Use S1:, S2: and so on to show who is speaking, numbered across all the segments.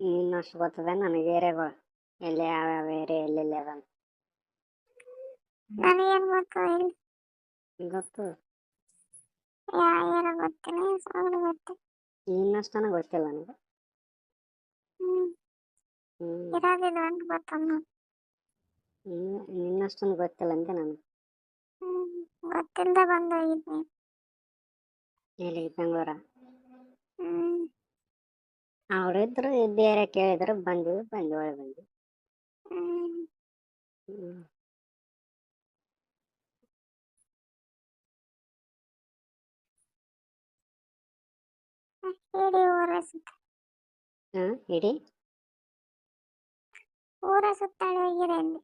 S1: ಇನ್ನಷ್ಟು ಗೊತ್ತದ ನನಗೆ ಏರಿಯಾಗಳು ಎಲ್ಲಿ ಯಾವ್ಯಾವ ಏರಿಯಾ ಎಲ್ಲೆಲ್ಲಿ ಅದ ಅಂತ
S2: ನನಗೇನು ಗೊತ್ತು ಇಲ್ಲಿ
S1: ಗೊತ್ತು
S2: ಯಾವ ಏರ ಗೊತ್ತಿಲ್ಲ ಹೆಸರುಗಳು ಗೊತ್ತಿಲ್ಲ
S1: ಇನ್ನಷ್ಟು ನನಗೆ ಗೊತ್ತಿಲ್ಲ ನನಗೆ
S2: ಹ್ಮ್
S1: ಹ್ಮ್
S2: ಇರೋದಿಲ್ಲ ಅಂತ ಗೊತ್ತಲ್ಲ
S1: ಇನ್ನು ಇನ್ನಷ್ಟೊಂದು ಗೊತ್ತಿಲ್ಲ ಅಂತ ನನಗೆ
S2: ಹ್ಮ್ ಗೊತ್ತಿಲ್ಲದೆ ಬಂದು ಹೋಗಿದ್ನಿ
S1: ಎಲ್ಲಿ ಬೆಂಗಳೂರ
S2: ಹ್ಮ್
S1: ಅವ್ರು ಇದ್ರು ಇದ್ದ ಕೇಳಿದ್ರು ಬಂದಿವಿ ಬಂದ್ವಿ ಒಳಗೆ ಬಂದ್ವಿ.
S2: ಹ್ಮ್. ಇಡೀ ಊರ ಸುತ್ತ.
S1: ಹಾಂ ಇಡೀ
S2: ಊರ ಸುತ್ತಾಡಿ ಹೋಗಿರಿ ಅಂದೆ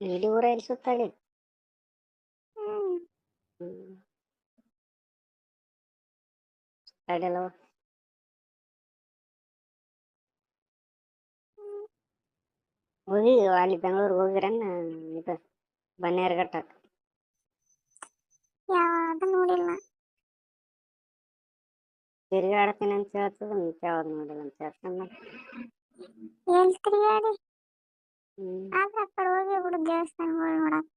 S1: ಇಡೀ ಊರ ಎಲ್ಲಿ ಸುತ್ತಾಡಿ
S2: ಹ್ಮ್.
S1: ಹ್ಮ್. ಸುತ್ತಾಡಿಲ್ಲವ ಹೋಗಿ ಅಲ್ಲಿ ಬೆಂಗಳೂರಿಗೆ ಹೋಗಿರನ್ನ ಇದು ಬನ್ನೇರುಘಟ್ಟಕ್ಕೆ
S2: ಯಾವ್ದು ನೋಡಿಲ್ಲ.
S1: ತಿರುಗಾಡ್ತೀನಿ ಅಂತ ಹೇಳ್ತದ ಮಿಕ್ಕ ಯಾವ್ದು ನೋಡಿಲ್ಲ ಅಂತ ಹೇಳ್ತಾನ
S2: ಎಲ್ಲಿ ತಿರುಗಾಡಿ? ಆದ್ರೆ ಆ ಕಡೆ ಹೋಗಿ ಬಿಡು ದೇವಸ್ಥಾನಗಳು ನೋಡಕ್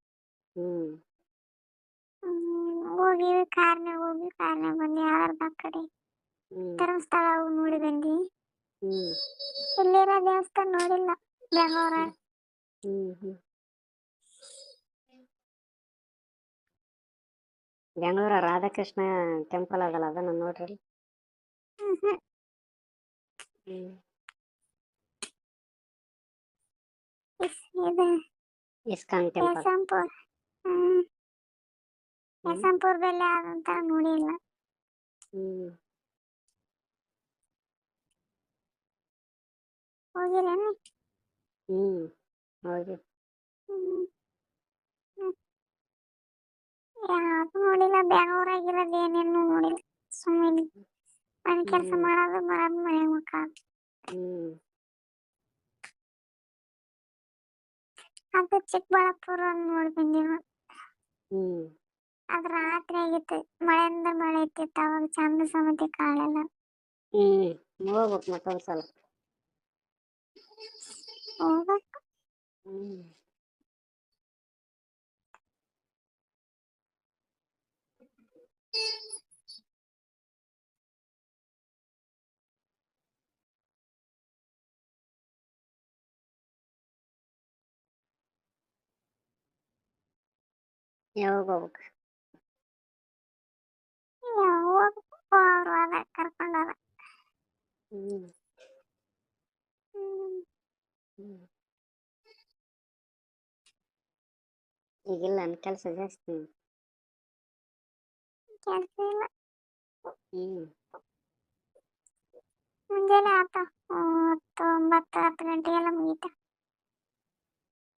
S2: ಹೋಗಿ ಕಾರ್ನಾಗ ಹೋಗಿ ಕಾರ್ನಾಗ ಬಂದು ಯಾರ್ದ ಆ ಕಡೆ. ಧರ್ಮಸ್ಥಳ ಹೋಗಿ ನೋಡಿ ಬಂದಿ ಇಲ್ಲಿರೋ ದೇವಸ್ಥಾನ ನೋಡಿಲ್ಲ. ಬೆಂಗಳೂರ
S1: ಹ್ಮ್ ಹ್ಮ್ ಬೆಂಗಳೂರ ರಾಧಾಕೃಷ್ಣ ಟೆಂಪಲ್ ಅದಲ್ಲ ಅದನ್ನ ನೋಡ್ರಿ
S2: ಹ್ಮ್ ಹ್ಮ್
S1: ಹ್ಮ್
S2: ಇಸ್- ಇದು
S1: ಇಸ್ಕಾನ್ ಟೆಂಪಲ್
S2: ಯಶವಂತಪುರ ಹ್ಮ್ ಯಶವಂತಪುರದಲ್ಲಿ ಆದಂತ ನೋಡಿಲ್ಲ
S1: ಹ್ಮ್ ಹೌದು
S2: ಹ್ಮ್ ಹ್ಮ್. ಯಾವ್ದು ನೋಡಿಲ್ಲ ಬೆಂಗಳೂರಾಗಿರೋದು ಏನೇನು ನೋಡಿಲ್ಲ ಸುಮ್ಮನೆ ಮನೆ ಕೆಲಸ
S1: ಹ್ಮ್.
S2: ಮಾಡೋದು ಬರೋದು ಮನೆ ಮಕ್ಕ
S1: ಹ್ಮ್
S2: ಅದು ಚಿಕ್ಕಬಳ್ಳಾಪುರ ನೋಡಿ ಬಂದಿವ
S1: ಹ್ಮ್
S2: ಅದು ರಾತ್ರಿ ಆಗಿತ್ತು ಮಳೆಯಿಂದ ಮಳೆ ಇತ್ತಿತ್ತು ಅವಾಗ ಚಂದ ಸಮೇತ ಕಾಣಲಿಲ್ಲ
S1: ಹ್ಮ್ ಹೋಗ್ಬೇಕು ಮತ್ತೊಂದ್ಸಲ
S2: ಹೋಗ್ಬೇಕು
S1: ಹ್ಮ್ ಯಾವಾಗ ಹೋಗ್ಬೇಕು
S2: ಹೋಗ್ಬೇಕು ಅವ್ರು ಅದ ಕರ್ಕೊಂಡು ಹೋದ
S1: ಹ್ಮ್
S2: ಹ್ಮ್
S1: ಹ್ಮ್ ಈಗಿಲ್ಲ ನನ್ನ ಕೆಲಸ ಜಾಸ್ತಿ.
S2: ಕೆಲಸ ಇಲ್ಲ. ಮುಂಜಾನೆ ಆತ ಒಂಬತ್ತು ಹತ್ತು ಗಂಟೆಗೆಲ್ಲ ಮುಗೀತ.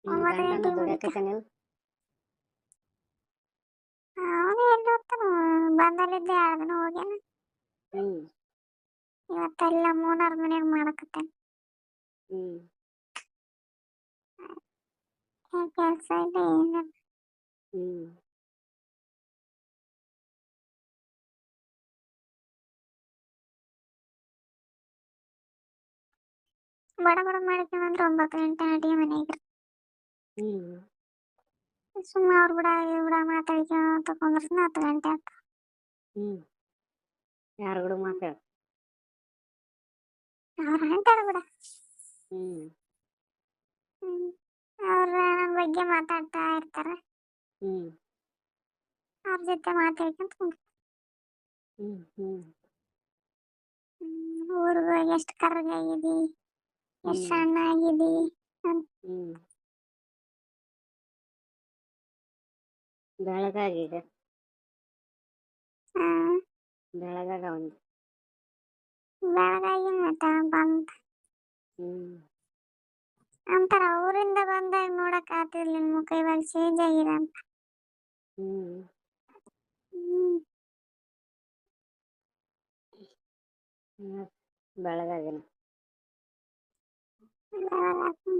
S1: ನಿಮ್
S2: ಒಂಬತ್ತು ಗಂಟೆಗೆ ಮುಗೀತ. ಅವನು ಎಲ್ಲಿ ಹೋಗ್ತಾನ ಬಂದಲ್ಲಿದ್ದೆ ಎರಡು ದಿನ ಹೋಗ್ಯಾನ ಇವತ್ತೆಲ್ಲ ಮೂನಾರು ಮನ್ಯಾಗ ಮಾಡಕತ್ತೇನೆ.
S1: ಹ್ಮ್.
S2: ಏನ್ ಕೆಲಸ ಇಲ್ಲ ಏನಿಲ್ಲ
S1: ಹ್ಮ್
S2: ಬಡ ಬಡ ಮಾಡ್ಕೊಂಡ್ರೆ ಒಂಬತ್ತು ಗಂಟೆ ಅಡಿಗೆ ಮನೆಗೆ
S1: ಹ್ಮ್
S2: ಸುಮ್ಮನೆ ಅವ್ರು ಬಿಡ ಇವ್ರು ಬಿಡ ಮಾತಾಡ್ಕೊಂಡು ತಗೊಂಡ್ರೆ ಹತ್ತು ಗಂಟೆ ಆಯ್ತು
S1: ಹ್ಮ್ ಯಾರು ಕೂಡ ಮಾತಾಡ
S2: ಅವ್ರು ಅಂತಾರೆ ಬಿಡ
S1: ಹ್ಮ್
S2: ಹ್ಮ್ ಅವ್ರ ಬಗ್ಗೆ ಮಾತಾಡ್ತಾ ಇರ್ತಾರೆ.
S1: ಹ್ಮ್.
S2: ಅವ್ರ ಜೊತೆ ಮಾತಾಡ್ಕೊಂತ ಕುಂತ್-
S1: ಹ್ಮ್ ಹ್ಮ್.
S2: ಹ್ಮ್ ಎಷ್ಟ್ ಕರ್ಗಾಗಿದಿ? ಎಷ್ಟು. ಸಣ್ಣ ಆಗಿದಿ ಅಂತ
S1: ಹ್ಮ್. ಬೆಳಗಾಗಿದೆ ಬೆಳಗಾಗ ಒಂದು
S2: ಬೆಳಗಾಗಿ ಮತ್ತ ಬಂತ
S1: ಹ್ಮ್.
S2: ಅಂತಾರ ಊರಿಂದ ನೋಡಕ್ ಆಗ್ತಿರ್ಲಿಲ್ಲ ಮುಖ ಇವಾಗ ಚೇಂಜ್ ಆಗಿದೆ ಅಂತ
S1: ಹ್ಮ್
S2: ಹ್ಮ್
S1: ಹ್ಮ್ ಬೆಳಗಾಗಿನ
S2: ಬೆಳಗಾಗ್ ಮತ್ತೆ.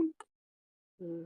S1: ಹ್ಮ್